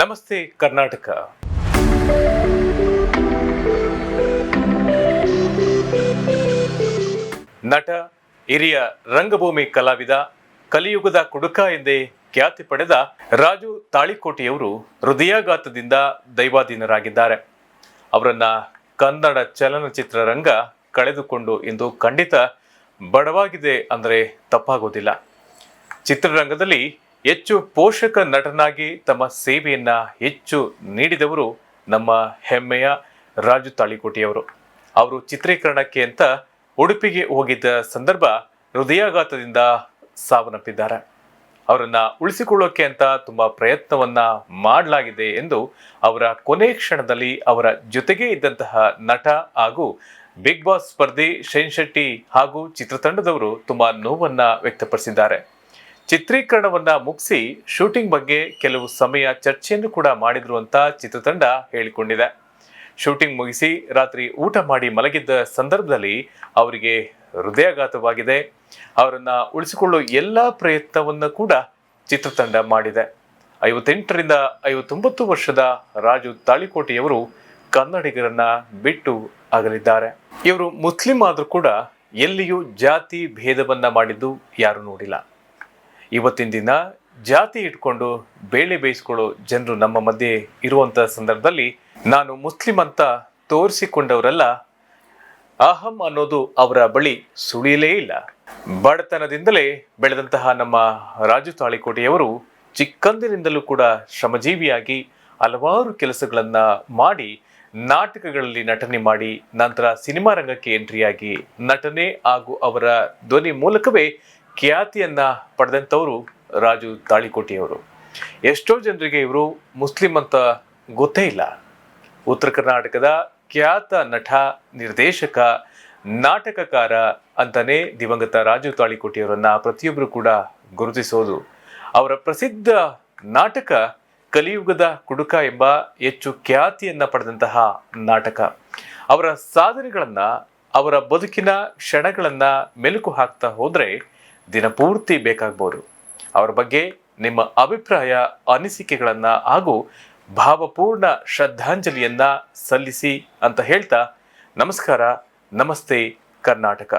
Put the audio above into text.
ನಮಸ್ತೆ, ಕರ್ನಾಟಕ. ನಟ, ಹಿರಿಯ ರಂಗಭೂಮಿ ಕಲಾವಿದ, ಕಲಿಯುಗದ ಕುಡುಕ ಎಂದೇ ಖ್ಯಾತಿ ಪಡೆದ ರಾಜು ತಾಳಿಕೋಟೆಯವರು ಹೃದಯಾಘಾತದಿಂದ ದೈವಾಧೀನರಾಗಿದ್ದಾರೆ. ಅವರನ್ನ ಕನ್ನಡ ಚಲನಚಿತ್ರರಂಗ ಕಳೆದುಕೊಂಡು ಇಂದು ಖಂಡಿತ ಬಡವಾಗಿದೆ ಅಂದರೆ ತಪ್ಪಾಗೋದಿಲ್ಲ. ಚಿತ್ರರಂಗದಲ್ಲಿ ಹೆಚ್ಚು ಪೋಷಕ ನಟನಾಗಿ ತಮ್ಮ ಸೇವೆಯನ್ನ ಹೆಚ್ಚು ನೀಡಿದವರು ನಮ್ಮ ಹೆಮ್ಮೆಯ ರಾಜು ತಾಳಿಕೋಟಿಯವರು. ಅವರು ಚಿತ್ರೀಕರಣಕ್ಕೆ ಅಂತ ಉಡುಪಿಗೆ ಹೋಗಿದ್ದ ಸಂದರ್ಭ ಹೃದಯಾಘಾತದಿಂದ ಸಾವನ್ನಪ್ಪಿದ್ದಾರೆ. ಅವರನ್ನ ಉಳಿಸಿಕೊಳ್ಳೋಕೆ ಅಂತ ತುಂಬಾ ಪ್ರಯತ್ನವನ್ನ ಮಾಡಲಾಗಿದೆ ಎಂದು ಅವರ ಕೊನೆ ಕ್ಷಣದಲ್ಲಿ ಅವರ ಜೊತೆಗೇ ಇದ್ದಂತಹ ನಟ ಹಾಗೂ ಬಿಗ್ ಬಾಸ್ ಸ್ಪರ್ಧಿ ಶೈನ್ ಶೆಟ್ಟಿ ಹಾಗೂ ಚಿತ್ರತಂಡದವರು ತುಂಬಾ ನೋವನ್ನ ವ್ಯಕ್ತಪಡಿಸಿದ್ದಾರೆ. ಚಿತ್ರೀಕರಣವನ್ನ ಮುಗಿಸಿ ಶೂಟಿಂಗ್ ಬಗ್ಗೆ ಕೆಲವು ಸಮಯ ಚರ್ಚೆಯನ್ನು ಕೂಡ ಮಾಡಿದ್ರು ಅಂತ ಚಿತ್ರತಂಡ ಹೇಳಿಕೊಂಡಿದೆ. ಶೂಟಿಂಗ್ ಮುಗಿಸಿ ರಾತ್ರಿ ಊಟ ಮಾಡಿ ಮಲಗಿದ್ದ ಸಂದರ್ಭದಲ್ಲಿ ಅವರಿಗೆ ಹೃದಯಾಘಾತವಾಗಿದೆ. ಅವರನ್ನ ಉಳಿಸಿಕೊಳ್ಳುವ ಎಲ್ಲ ಪ್ರಯತ್ನವನ್ನು ಕೂಡ ಚಿತ್ರತಂಡ ಮಾಡಿದೆ. ಐವತ್ತೆಂಟರಿಂದ ಐವತ್ತೊಂಬತ್ತು ವರ್ಷದ ರಾಜು ತಾಳಿಕೋಟೆಯವರು ಕನ್ನಡಿಗರನ್ನ ಬಿಟ್ಟು ಅಗಲಿದ್ದಾರೆ. ಇವರು ಮುಸ್ಲಿಂ ಆದರೂ ಕೂಡ ಎಲ್ಲಿಯೂ ಜಾತಿ ಭೇದವನ್ನ ಮಾಡಿದ್ದು ಯಾರು ನೋಡಿಲ್ಲ. ಇವತ್ತಿನ ದಿನ ಜಾತಿ ಇಟ್ಕೊಂಡು ಬೇಳೆ ಬೇಯಿಸ್ಕೊಳ್ಳೋ ಜನರು ನಮ್ಮ ಮಧ್ಯೆ ಇರುವಂತ ಸಂದರ್ಭದಲ್ಲಿ ನಾನು ಮುಸ್ಲಿಂ ಅಂತ ತೋರಿಸಿಕೊಂಡವರೆಲ್ಲ, ಅಹಂ ಅನ್ನೋದು ಅವರ ಬಳಿ ಸುಳಿಯಲೇ ಇಲ್ಲ. ಬಡತನದಿಂದಲೇ ಬೆಳೆದಂತಹ ನಮ್ಮ ರಾಜು ತಾಳಿಕೋಟೆಯವರು ಚಿಕ್ಕಂದಿನಿಂದಲೂ ಕೂಡ ಶ್ರಮಜೀವಿಯಾಗಿ ಹಲವಾರು ಕೆಲಸಗಳನ್ನ ಮಾಡಿ ನಾಟಕಗಳಲ್ಲಿ ನಟನೆ ಮಾಡಿ, ನಂತರ ಸಿನಿಮಾ ರಂಗಕ್ಕೆ ಎಂಟ್ರಿಯಾಗಿ ನಟನೆ ಹಾಗೂ ಅವರ ಧ್ವನಿ ಮೂಲಕವೇ ಖ್ಯಾತಿಯನ್ನ ಪಡೆದಂಥವರು ರಾಜು ತಾಳಿಕೋಟಿಯವರು. ಎಷ್ಟೋ ಜನರಿಗೆ ಇವರು ಮುಸ್ಲಿಂ ಅಂತ ಗೊತ್ತೇ ಇಲ್ಲ. ಉತ್ತರ ಕರ್ನಾಟಕದ ಖ್ಯಾತ ನಟ, ನಿರ್ದೇಶಕ, ನಾಟಕಕಾರ ಅಂತಾನೆ ದಿವಂಗತ ರಾಜು ತಾಳಿಕೋಟಿಯವರನ್ನ ಪ್ರತಿಯೊಬ್ಬರು ಕೂಡ ಗುರುತಿಸೋದು. ಅವರ ಪ್ರಸಿದ್ಧ ನಾಟಕ ಕಲಿಯುಗದ ಕುಡುಕ ಎಂಬ ಹೆಚ್ಚು ಖ್ಯಾತಿಯನ್ನ ಪಡೆದಂತಹ ನಾಟಕ. ಅವರ ಸಾಧನೆಗಳನ್ನ, ಅವರ ಬದುಕಿನ ಕ್ಷಣಗಳನ್ನ ಮೆಲುಕು ಹಾಕ್ತಾ ಹೋದ್ರೆ ದಿನಪೂರ್ತಿ ಬೇಕಾಗ್ಬೋದು. ಅವರ ಬಗ್ಗೆ ನಿಮ್ಮ ಅಭಿಪ್ರಾಯ, ಅನಿಸಿಕೆಗಳನ್ನು ಹಾಗೂ ಭಾವಪೂರ್ಣ ಶ್ರದ್ಧಾಂಜಲಿಯನ್ನು ಸಲ್ಲಿಸಿ ಅಂತ ಹೇಳ್ತಾ ನಮಸ್ಕಾರ, ನಮಸ್ತೆ ಕರ್ನಾಟಕ.